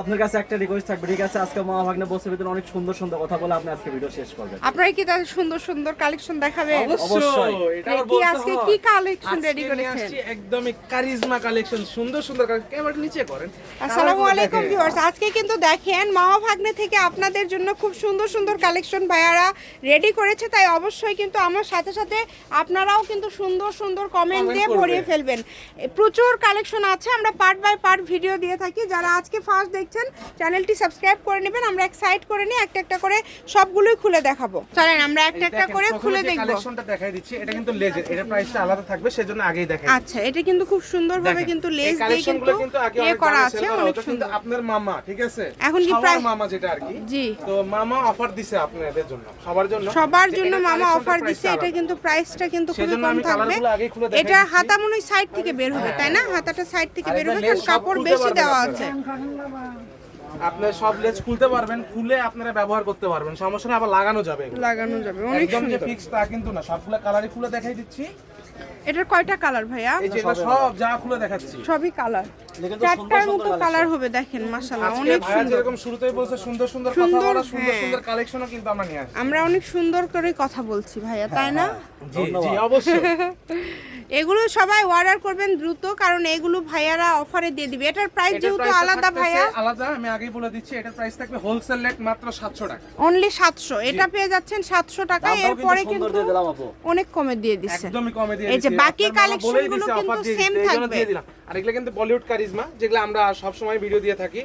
আপনার কাছে একটা রিকোয়েস্ট থাকবে ঠিক আছে? আজকে মা ভাগ্নে বসে ভিতরে অনেক সুন্দর সুন্দর কথা বলে আপনি আজকে ভিডিও শেষ করবেন। আপনারা কি তাদের সুন্দর সুন্দর কালেকশন দেখাবেন? অবশ্যই। কি আজকে কি কালেকশন রেডি করেছেন? একদমই কারিজমা কালেকশন সুন্দর সুন্দর ক্যামেরা নিচে করেন। আসসালামু আলাইকুম ভিউয়ার্স আজকে কিন্তু দেখেন মামা ভাগ্নে থেকে আপনাদের জন্য খুব সুন্দর সুন্দর কালেকশন ভাইয়ারা রেডি করেছে তাই অবশ্যই কিন্তু আমার সাথে সাথে আপনারাও কিন্তু সুন্দর সুন্দর কমেন্ট দিয়ে ভরিয়ে ফেলবেন। প্রচুর কালেকশন আছে আমরা পার্ট বাই পার্ট ভিডিও দিয়ে থাকি। যারা আজকে ফার্স্ট দেখছেন চ্যানেলটি সাবস্ক্রাইব করে নেবেন আমরা এক সাইড করে নিয়ে একটা একটা করে সবগুলোই খুলে দেখাবো। চলেন আমরা একটা একটা করে খুলে দেখব। কালেকশনটা দেখাই দিচ্ছি এটা কিন্তু লেজের এটা প্রাইসটা আলাদা থাকবে সেজন্য আগেই দেখাই আচ্ছা এটা কিন্তু খুব সুন্দরভাবে কিন্তু লেজ দিয়ে কিন্তু আগে ইয়ে করা আছে অনেক সুন্দর। আপনার মামা ঠিক আছে? এখন কি প্রায়- মামা যেটা আর কি। জি। তো মামা অফার দিছে আপনাদের জন্য সবার জন্য। সবার জন্য মামা অফার দিছে এটা কিন্তু প্রাইসটা কিন্তু খুবই কম থাকবে। এটা দিচ্ছি। হাতা মনে সাইড থেকে বের হবে তাই না? হাতাটা সাইড থেকে বের হবে কারণ কাপড় বেশি দেওয়া আছে। আপনার সব লেজ খুলতে পারবেন খুলে আপনারা ব্যবহার করতে পারবেন। সমস্যা নেই আবার লাগানো যাবে লাগানো যাবে অনেক একদম যে ফিক্স তা কিন্তু না সবগুলো কালারই খুলে দেখাই দিচ্ছি। এটার কয়টা কালার ভাইয়া? এই যে এগুলো সব যা খুলে দেখাচ্ছি। সবই কালার। দেখেন তো সুন্দর চারটার মতো কালার হবে দেখেন মাশাআল্লাহ অনেক সুন্দর। যেরকম শুরুতেই বলছে সুন্দর সুন্দর কথা সুন্দর, বলা সুন্দর হ্যাঁ। সুন্দর কালেকশনও কিন্তু আমরা নিয়ে আসছি। আমরা অনেক সুন্দর করে কথা বলছি ভাইয়া তাই না? জি জি অবশ্যই। এগুলো সবাই অর্ডার করবেন দ্রুত কারণ এগুলো ভাইয়ারা অফারে দিয়ে দিবে। এটার প্রাইস যেহেতু আলাদা ভাইয়া। আলাদা আমি আগেই বলে দিচ্ছি এটার প্রাইস থাকবে হোলসেল রেট মাত্র 700 টাকা। অনলি সাতশো। এটা পেয়ে যাচ্ছেন সাতশো টাকা দামটাও কিন্তু এরপরে কিন্তু অনেক কমে দিয়ে দিচ্ছে। একদমই কমে দিয়ে এই যে দিচ্ছি। বাকি কিন্তু সেম থাকবে। দিয়ে আর এগুলো কিন্তু বলিউড কারিজমা যেগুলো আমরা সব সময় ভিডিও দিয়ে থাকি।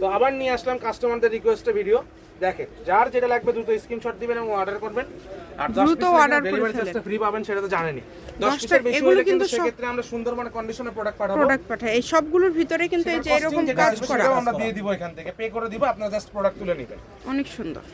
তো আবার নিয়ে আসলাম কাস্টমারদের রিকোয়েস্টে ভিডিও দেখেন যার যেটা লাগবে দ্রুত স্ক্রিনশট দিবেন এবং অর্ডার করবেন। আর দ্রুত করে ডেলিভারি। চার্জটা ফ্রি পাবেন সেটা তো জানেনই। 10 পিসের বেশি হলে কিন্তু সেক্ষেত্রে আমরা সুন্দরবন কন্ডিশনে প্রোডাক্ট পাঠাবো। প্রোডাক্ট পাঠায় এই সবগুলোর ভিতরে কিন্তু এই যে এরকম কাজ করা। আমরা দিয়ে দিব এখান থেকে। পে করে দিব আপনারা জাস্ট প্রোডাক্ট তুলে নেবেন। অনেক সুন্দর।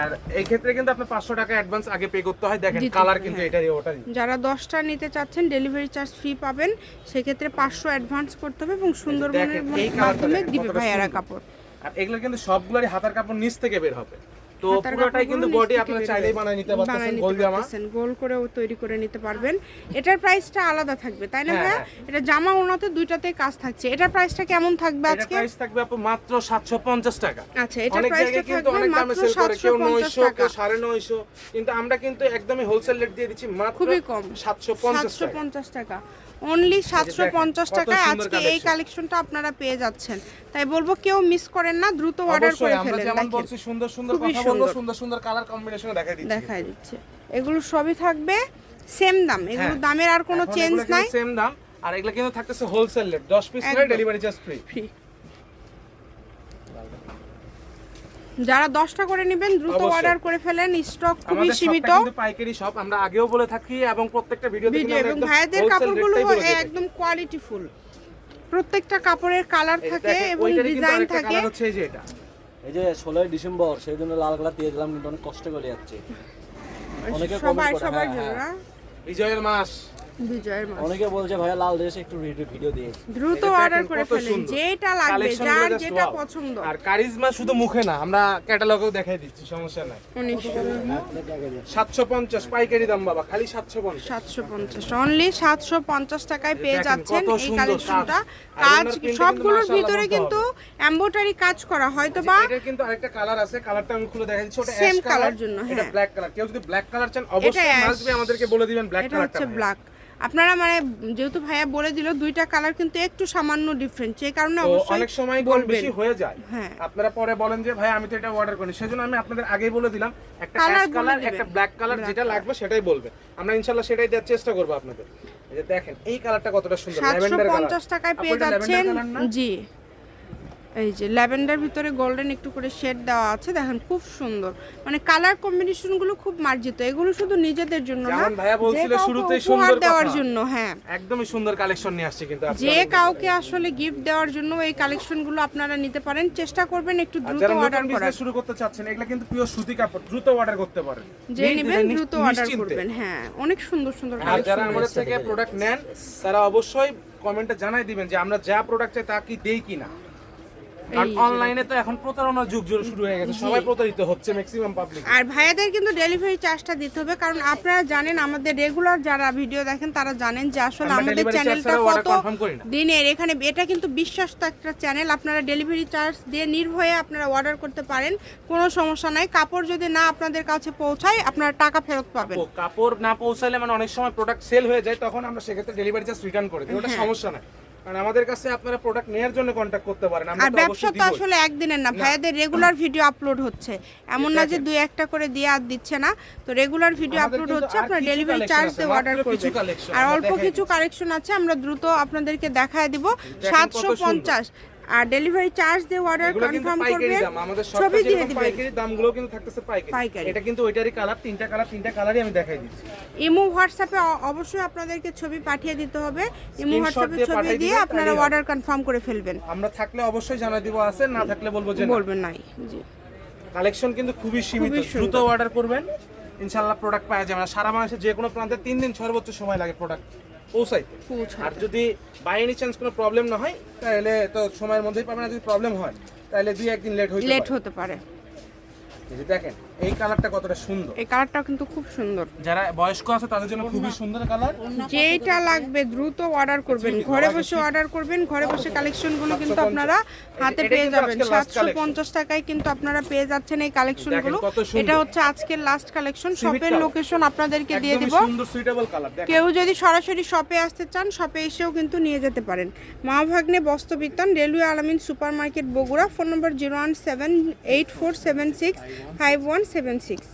আর এই ক্ষেত্রে কিন্তু আপনার 500 টাকা অ্যাডভান্স আগে পে করতে হয়। দেখেন কালার কিন্তু হ্যাঁ। এটারই ওটারই। যারা দশটা নিতে চাচ্ছেন ডেলিভারি চার্জ ফ্রি পাবেন। সেক্ষেত্রে পাঁচশো অ্যাডভান্স করতে হবে এবং সুন্দরবনের মাধ্যমে দিবে ভাইয়ারা কাপড়। আর এগুলো কিন্তু সবগুলোরই হাতার কাপড় নিচ থেকে বের হবে। তো পুরোটাই কিন্তু বডি আপনারা চাইলেই বানায় নিতে পারতেছেন গোল জামা গোল করেও তৈরি করে নিতে পারবেন। এটার প্রাইসটা আলাদা থাকবে তাই না হ্যাঁ, ভাইয়া? এটা জামা ওনাতে দুইটাতে কাজ থাকছে। এটার প্রাইসটা কেমন থাকবে আজকে? প্রাইস থাকবে আপু মাত্র 750 টাকা। আচ্ছা এটার প্রাইসটা কিন্তু থাকবে মাত্র সেল করে কেউ 750 900 টাকা। কেউ 950 কিন্তু আমরা কিন্তু একদমই হোলসেল রেট দিয়ে দিচ্ছি মাত্র খুবই কম। 750 টাকা। 750 টাকা। অনলি সাতশো পঞ্চাশ টাকায় আজকে এই কালেকশনটা আপনারা পেয়ে যাচ্ছেন। তাই বলব কেউ মিস করেন না দ্রুত অর্ডার করে ফেলেন যেমন বলছি সুন্দর সুন্দর খুবই কথা বলব সুন্দর। সুন্দর সুন্দর কালার কম্বিনেশন দেখাই দিচ্ছি। দেখাই দিচ্ছে। এগুলো সবই থাকবে সেম দাম এগুলো হ্যাঁ। দামের আর কোনো চেঞ্জ নাই। সেম দাম আর এগুলো কিন্তু থাকতেছে হোলসেল রেট 10 পিস করে ডেলিভারি চার্জ ফ্রি ফ্রি যারা দশটা করে নেবেন দ্রুত অর্ডার করে ফেলেন স্টক খুবই সীমিত। কিন্তু পাইকারি সব আমরা আগেও বলে থাকি এবং প্রত্যেকটা ভিডিওতে ভিডিও কিন্তু এবং একদম কাপড়গুলো। একদম কোয়ালিটি ফুল প্রত্যেকটা কাপড়ের কালার থাকে এবং ডিজাইন থাকে। হচ্ছে এই যে এটা। এই যে ষোলোই ডিসেম্বর সেই জন্য লাল কালার দিয়ে দিলাম কিন্তু অনেক কষ্ট করে যাচ্ছে। অনেকে সবাই সবার হ্যাঁ, জন্য বিজয়ের মাস। বিজয়ের মাস। অনেকে বলছে ভাইয়া লাল ড্রেস একটু ভিডিও দিয়ে দ্রুত অর্ডার করে ফেলেন। যেটা লাগবে যার যেটা পছন্দ। আর কারিজমা শুধু মুখে না আমরা ক্যাটালগেও দেখাই দিচ্ছি সমস্যা নাই। অনেক সাতশো পঞ্চাশ পাইকারি দাম বাবা খালি সাতশো পঞ্চাশ। সাতশো পঞ্চাশ অনলি সাতশো পঞ্চাশ টাকায় পেয়ে যাচ্ছেন এই কালেকশনটা কাজ। সবগুলোর ভিতরে কিন্তু এম্বোটারি কাজ করা হয়তো বা এটার কিন্তু আরেকটা কালার আছে কালারটা আমি খুলে দেখা দিচ্ছি ওটা অ্যাশ কালার জন্য, এটা হ্যাঁ। ব্ল্যাক কালার কেউ যদি ব্ল্যাক কালার চান অবশ্যই। আমাদেরকে বলে দিবেন ব্ল্যাক এটা হচ্ছে ব্ল্যাক আপনারা মানে যেহেতু ভাইয়া বলে দিল দুইটা কালার কিন্তু একটু সামান্য ডিফারেন্ট সেই কারণে অবশ্যই অনেক সময় কম বেশি হয়ে যায়। হ্যাঁ। আপনারা পরে বলেন যে ভাই আমি তো এটা অর্ডার করিনি। সেজন্য আমি আপনাদের আগেই বলে দিলাম একটা অ্যাশ কালার একটা ব্ল্যাক কালার যেটা লাগবে সেটাই বলবেন। আমরা ইনশাআল্লাহ সেটাই দেওয়ার চেষ্টা করব আপনাদের। এই যে দেখেন এই কালারটা কতটা সুন্দর। ল্যাভেন্ডার কালার 750 টাকায় পেয়ে যাচ্ছেন জি। এই যে ল্যাভেন্ডার ভিতরে গোল্ডেন একটু করে শেড দেওয়া আছে দেখেন খুব সুন্দর। মানে কালার কম্বিনেশনগুলো খুব মার্জিত এগুলো শুধু নিজেদের জন্য না ভাইয়া বলছিল শুরুতেই সুন্দর দেওয়ার জন্য হ্যাঁ। একদমই সুন্দর কালেকশন নিয়ে আসছে কিন্তু যে কাউকে আসলে গিফট দেওয়ার জন্য এই কালেকশনগুলো আপনারা নিতে পারেন চেষ্টা করবেন একটু দ্রুত অর্ডার করার। শুরু করতে চাচ্ছেন এগুলা কিন্তু পিওর সুতি কাপড় দ্রুত অর্ডার করতে পারেন। যে নেবেন দ্রুত অর্ডার করবেন হ্যাঁ অনেক সুন্দর সুন্দর আর যারা কালেকশন আমাদের থেকে প্রোডাক্ট নেন তারা অবশ্যই কমেন্টে জানাই দিবেন যে আমরা যা প্রোডাক্ট চাই তা কি দেই কিনা। কারণ অনলাইনে তো এখন প্রতারণার যুগ শুরু হয়ে গেছে। সবাই প্রতারিত হচ্ছে ম্যাক্সিমাম পাবলিক আর ভাইয়াদের কিন্তু ডেলিভারি চার্জটা দিতে হবে কারণ আপনারা জানেন আমাদের রেগুলার যারা ভিডিও দেখেন তারা জানেন যে আসলে আমাদের চ্যানেলটা কত। দিনের। এখানে এটা কিন্তু বিশ্বাস্ত একটা চ্যানেল আপনারা ডেলিভারি চার্জ দিয়ে নির্ভয়ে আপনারা অর্ডার করতে পারেন কোনো সমস্যা নাই। কাপড় যদি না আপনাদের কাছে পৌঁছায় আপনারা টাকা ফেরত পাবেন। কাপড় না পৌঁছালে মানে অনেক সময় প্রোডাক্ট সেল হয়ে যায় তখন আমরা সেক্ষেত্রে ডেলিভারি চার্জ রিটার্ন করে দিই। হ্যাঁ। ওটা সমস্যা না কারণ আমাদের কাছে আপনারা প্রোডাক্ট নেওয়ার জন্য কন্ট্যাক্ট করতে পারেন আমরা আর ব্যবসা তো আসলে একদিনের না ভাইয়াদের রেগুলার ভিডিও আপলোড হচ্ছে। এমন না যে দুই একটা করে দিয়ে আর দিচ্ছে না তো রেগুলার ভিডিও আপলোড হচ্ছে আপনারা আপনার ডেলিভারি চার্জ দিয়ে অর্ডার করবেন আর অল্প কিছু কালেকশন আছে আমরা দ্রুত আপনাদেরকে দেখায় দিব সাতশো পঞ্চাশ। আর ডেলিভারি চার্জ দিয়ে অর্ডার কনফার্ম করবেন দাম। আমাদের ছবি দিয়ে দিবেন পাইকারি দামগুলো কিন্তু থাকতেছে পাইকারি। এটা কিন্তু ওইটারই কালার তিনটা কালার তিনটা কালারই আমি দেখাই দিচ্ছি। ইমো হোয়াটসঅ্যাপে অবশ্যই আপনাদেরকে ছবি পাঠিয়ে দিতে হবে। ইমো হোয়াটসঅ্যাপে ছবি দিয়ে আপনারা অর্ডার কনফার্ম করে ফেলবেন। আমরা থাকলে অবশ্যই জানাই দিব আছে না থাকলে বলব যে বলবেন নাই জি। কালেকশন কিন্তু খুবই সীমিত। দ্রুত অর্ডার করবেন ইনশাআল্লাহ প্রোডাক্ট পাওয়া যাবে সারা বাংলাদেশে যে কোনো প্রান্তে তিন দিন সর্বোচ্চ সময় লাগে প্রোডাক্ট পৌঁছাইতে। আর যদি বাই এনি চান্স কোনো প্রবলেম না হয় তাহলে তো সময়ের মধ্যেই পাবেন আর যদি প্রবলেম হয় তাহলে দুই একদিন লেট হয়ে লেট হতে পারে। দেখেন এই কালারটা কতটা সুন্দর। এই কালারটাও কিন্তু খুব সুন্দর। যারা বয়স্ক আছে তাদের জন্য খুবই সুন্দর কালার যেটা লাগবে দ্রুত অর্ডার করবেন। ঘরে বসে অর্ডার করবেন ঘরে বসে কালেকশনগুলো কিন্তু আপনারা হাতে পেয়ে যাবেন। সাতশো। পঞ্চাশ টাকায় কিন্তু আপনারা পেয়ে যাচ্ছেন এই কালেকশনগুলো এটা হচ্ছে আজকের লাস্ট কালেকশন শপের লোকেশন আপনাদেরকে দিয়ে দিব। সুন্দর সুইটেবল কালার কেউ যদি সরাসরি শপে আসতে চান শপে এসেও কিন্তু নিয়ে যেতে পারেন। Ma Bhagne Bastrabitan railway Alamin super market Bogura phone number zero one seven eight four seven six five one seven six